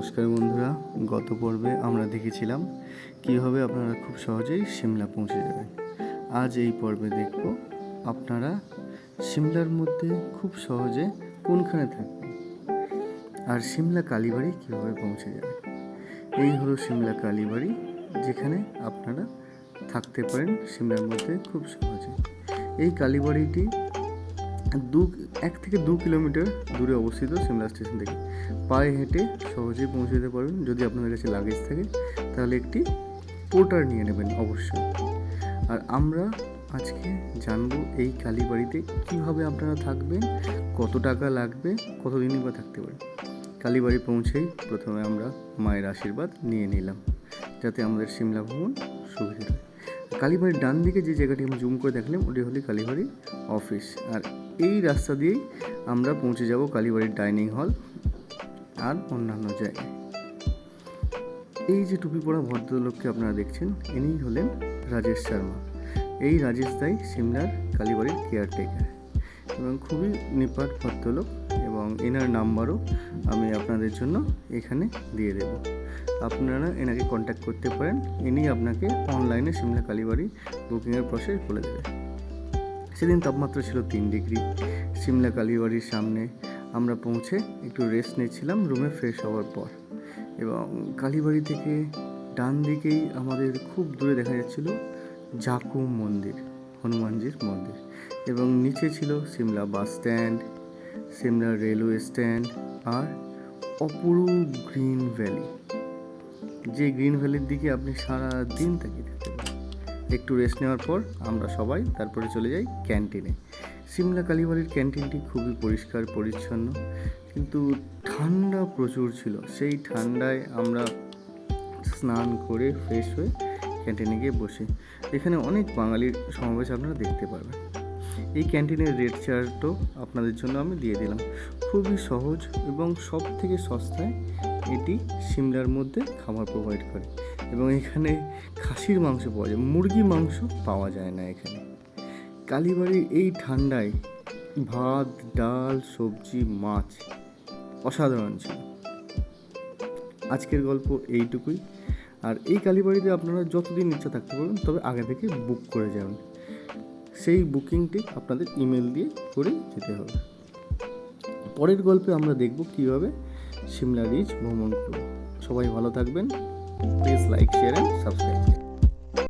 নমস্কার বন্ধুরা, গত পর্বে আমরা দেখেছিলাম কীভাবে আপনারা খুব সহজেই সিমলা পৌঁছে যাবেন। আজ এই পর্বে দেখব আপনারা সিমলার মধ্যে খুব সহজে কোনখানে থাকবেন আর সিমলা কালীবাড়ি কীভাবে পৌঁছে যাবেন। এই হলো সিমলা কালীবাড়ি, যেখানে আপনারা থাকতে পারেন সিমলার মধ্যে খুব সহজে। এই কালীবাড়িটি দু, এক থেকে দু কিলোমিটার দূরে অবস্থিত সিমলা স্টেশন থেকে। পায়ে হেঁটে সহজেই পৌঁছে যেতে পারবেন যদি আপনাদের কাছে লাগেজ থাকে। তাহলে একটি পোর্টার নিয়ে নেবেন অবশ্যই। আর আমরা আজকে জানব এই কালীবাড়িতে কীভাবে আপনারা থাকবেন, কত টাকা লাগবে, কতদিনই বা থাকতে পারেন কালীবাড়ি পৌঁছেই প্রথমে আমরা মায়ের আশীর্বাদ নিয়ে নিলাম, যাতে আমাদের সিমলা ভ্রমণ সুবিধা হয়। কালীবাড়ির ডান দিকে যে জায়গাটি আমি জুম করে দেখলাম, ওটি হলো কালীবাড়ির অফিস আর এই রাস্তা দিয়েই আমরা পৌঁছে যাব কালীবাড়ির ডাইনিং হল আর অন্যান্য জায়গায়। এই যে টুপি পরা ভদ্রলোককে আপনারা দেখছেন ইনি হলেন রাজেশ শর্মা। এই রাজেশ দাই সিমলার কালীবাড়ির কেয়ারটেকার এবং খুবই নিপাট ভদ্রলোক। এবং এনার নাম্বারও আমি আপনাদের জন্য এখানে দিয়ে দেব। আপনারা এনাকে কন্ট্যাক্ট করতে পারেন, ইনি আপনাকে অনলাইনে সিমলা কালীবাড়ি বুকিংয়ের প্রসেস বলে দেবে। সেদিন তাপমাত্রা ছিল তিন ডিগ্রি সিমলা কালীবাড়ির সামনে আমরা পৌঁছে একটু রেস্ট নিচ্ছিলাম রুমে ফ্রেশ হওয়ার পর। এবং কালীবাড়ি থেকে ডান দিকেই আমাদের খুব দূরে দেখা যাচ্ছিল জাকুম মন্দির, হনুমানজির মন্দির। এবং নিচে ছিল Shimla bus stand Shimla railway stand আর অপরূপ গ্রিন ভ্যালি যে গ্রিন ভ্যালির দিকে আপনি সারা দিন তাকিয়ে থাকতে পারেন। একটু রেস্ট নেওয়ার পর আমরা সবাই তারপরে চলে যাই ক্যান্টিনে সিমলা কালীবাড়ির ক্যান্টিনটি খুবই পরিষ্কার, পরিচ্ছন্ন, কিন্তু ঠান্ডা প্রচুর ছিল। সেই ঠান্ডায় আমরা স্নান করে ফ্রেশ হয়ে ক্যান্টিনে গিয়ে বসি। এখানে অনেক বাঙালির সমাবেশ আপনারা দেখতে পারবেন। এই ক্যান্টিনের রেট চার্টও আপনাদের জন্য আমি দিয়ে দিলাম। খুবই সহজ এবং সব থেকে সস্তায় এটি সিমলার মধ্যে খাবার প্রোভাইড করে এবং এখানে খাসির মাংস পাওয়া যায় মুরগি মাংস পাওয়া যায় না এখানে। কালীবাড়ির এই ঠান্ডায় ভাত, ডাল, সবজি, মাছ অসাধারণ ছিল। আজকের গল্প এইটুকুই। আর এই কালীবাড়িতে আপনারা যতদিন ইচ্ছা থাকতে পারবেন, তবে আগে থেকে বুক করে যাবেন। সেই বুকিংটি আপনাদের ইমেল দিয়ে করে যেতে হবে। পরের গল্পে আমরা দেখব কীভাবে সিমলা রিচ ভ্রমণ করব সবাই ভালো থাকবেন। Please like, share and subscribe